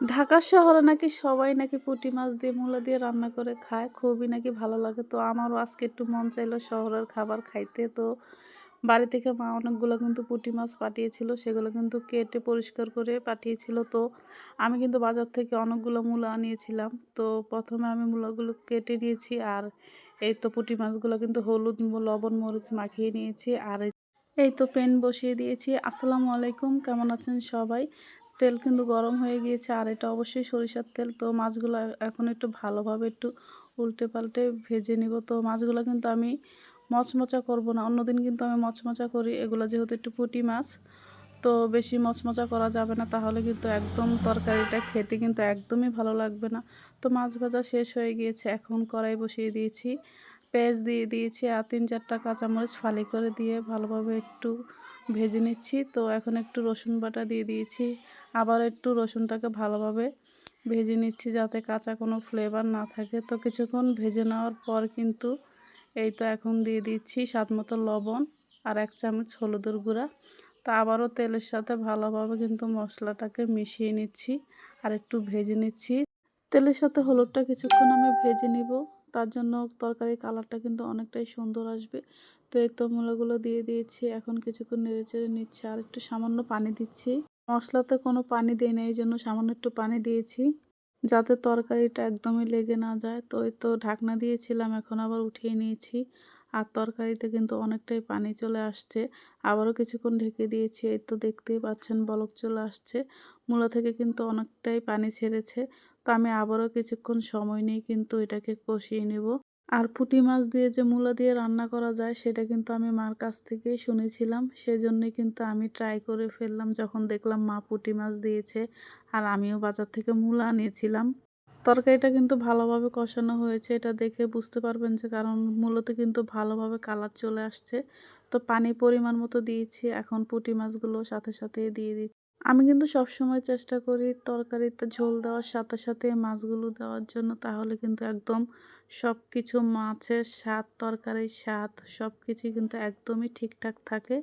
ঢাকা শহরে নাকি সবাই নাকি পুঁটি মাছ দিয়ে, মূলা দিয়ে রান্না করে খায়? খুবই নাকি ভালো লাগে। তো আমারও আজকে একটু মন চাইলো শহরের খাবার খাইতে। তো বাড়ি থেকে মা অনেকগুলো কিন্তু পুঁটি মাছ পাঠিয়েছিল, সেগুলো কিন্তু কেটে পরিষ্কার করে পাঠিয়েছিল। তো আমি কিন্তু বাজার থেকে অনেকগুলো মূলা আনিয়েছিলাম। তো প্রথমে আমি মূলাগুলো কেটে নিয়েছি আর এই তো পুঁটি মাছগুলো কিন্তু হলুদ, লবণ, মরিচ মাখিয়ে নিয়েছি। আর এই- এই তো পেন বসিয়ে দিয়েছি। আসসালামু আলাইকুম, কেমন আছেন সবাই? তেল কিন্তু গরম হয়ে গিয়েছে, আর এটা অবশ্যই সরিষার তেল। তো মাছগুলো এখন একটু ভালোভাবে একটু উল্টে পাল্টে ভেজে নিব। তো মাছগুলো কিন্তু আমি মচমচা করব না। অন্যদিন কিন্তু আমি মচমচা করি। এগুলো যেহেতু একটু পুঁটি মাছ, তো বেশি মচমচা করা যাবে না। তাহলে কিন্তু একদম তরকারিটা খেতে কিন্তু একদমই ভালো লাগবে না। তো মাছ ভাজা শেষ হয়ে গিয়েছে। এখন কড়াই বসিয়ে দিয়েছি। পেঁয়াজ দিয়ে দিয়েছি, আর তিন চারটা কাঁচামরিচ ফালি করে দিয়ে ভালোভাবে একটু ভেজে নিচ্ছি। তো এখন একটু রসুন বাটা দিয়ে দিয়েছি। আবার একটু রসুনটাকে ভালোভাবে ভেজে নিচ্ছি যাতে কাঁচা কোনো ফ্লেভার না থাকে। তো কিছুক্ষণ ভেজে নেওয়ার পর কিন্তু এই তো এখন দিয়ে দিচ্ছি স্বাদ মতো লবণ আর এক চামচ হলুদের গুঁড়া। তো আবারও তেলের সাথে ভালোভাবে কিন্তু মশলাটাকে মিশিয়ে নিচ্ছি আর একটু ভেজে নিচ্ছি। তেলের সাথে হলুদটা কিছুক্ষণ আমি ভেজে নিব। তার জন্য তরকারির কালারটা কিন্তু অনেকটাই সুন্দর আসবে। তো এই তো মূলাগুলো দিয়ে দিয়েছি, এখন কিছুক্ষণ নেড়ে চেড়ে নিচ্ছি আর একটু সামান্য পানি দিচ্ছি। মশলাতে কোনো পানি দিই না এই জন্য সামান্য একটু পানি দিয়েছি যাতে তরকারিটা একদমই লেগে না যায়। তো এই তো ঢাকনা দিয়েছিলাম, এখন আবার উঠিয়ে নিয়েছি আর তরকারিতে কিন্তু অনেকটাই পানি চলে আসছে। আবারও কিছুক্ষণ ঢেকে দিয়েছি, এই তো দেখতেই পাচ্ছেন বলক চলে আসছে। মূলা থেকে কিন্তু অনেকটাই পানি ছেড়েছে। তো আমি আবারও কিছুক্ষণ সময় নিয়ে কিন্তু এটাকে কষিয়ে নেব। আর পুঁটি মাছ দিয়ে যে মূলা দিয়ে রান্না করা যায়, সেটা কিন্তু আমি মার কাছ থেকেই শুনেছিলাম। সেজন্যই কিন্তু আমি ট্রাই করে ফেললাম যখন দেখলাম মা পুঁটি মাছ দিয়েছে আর আমিও বাজার থেকে মূলা আনিয়েছিলাম তরকারিটা কিন্তু ভালোভাবে কষানো হয়েছে, এটা দেখে বুঝতে পারবেন যে কারণ মূলত কিন্তু ভালোভাবে কালার চলে আসছে। তো পানি পরিমাণ মতো দিয়েছি, এখন পুঁটি মাছগুলো সাথে সাথে দিয়ে দিচ্ছি। আমি কিন্তু সবসময় চেষ্টা করি তরকারিতে ঝোল দেওয়ার সাথে সাথে মাছগুলো দেওয়ার জন্য। তাহলে কিন্তু একদম সব কিছু মাছের স্বাদ, তরকারির স্বাদ সব কিছুই কিন্তু একদমই ঠিকঠাক থাকে।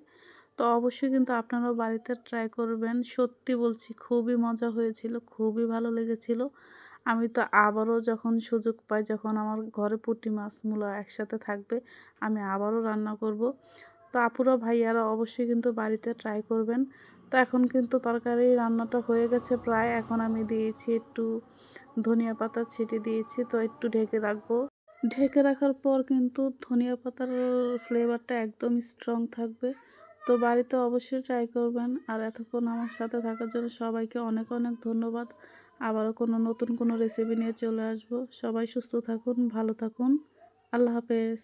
তো অবশ্যই কিন্তু আপনারাও বাড়িতে ট্রাই করবেন। সত্যি বলছি, খুবই মজা হয়েছিল, খুবই ভালো লেগেছিল। আমি তো আবারও যখন সুযোগ পাই, যখন আমার ঘরে পুঁটি মাছ একসাথে থাকবে, আমি আবারও রান্না করব। তো আপুরা, ভাইয়ারা অবশ্যই কিন্তু বাড়িতে ট্রাই করবেন। তো এখন কিন্তু তরকারি রান্নাটা হয়ে গেছে প্রায়। এখন আমি দিয়েছি একটু ধনিয়া পাতা ছিটে দিয়েছি, তো একটু ঢেকে রাখব। ঢেকে রাখার পর কিন্তু ধনিয়া পাতার ফ্লেভারটা একদম স্ট্রং থাকবে। তো বাড়িতে অবশ্যই ট্রাই করবেন। আর এতক্ষণ আমার সাথে থাকার জন্য সবাইকে অনেক অনেক ধন্যবাদ। আবারও কোনো নতুন কোনো রেসিপি নিয়ে চলে আসব। সবাই সুস্থ থাকুন, ভালো থাকুন। আল্লাহ হাফেজ।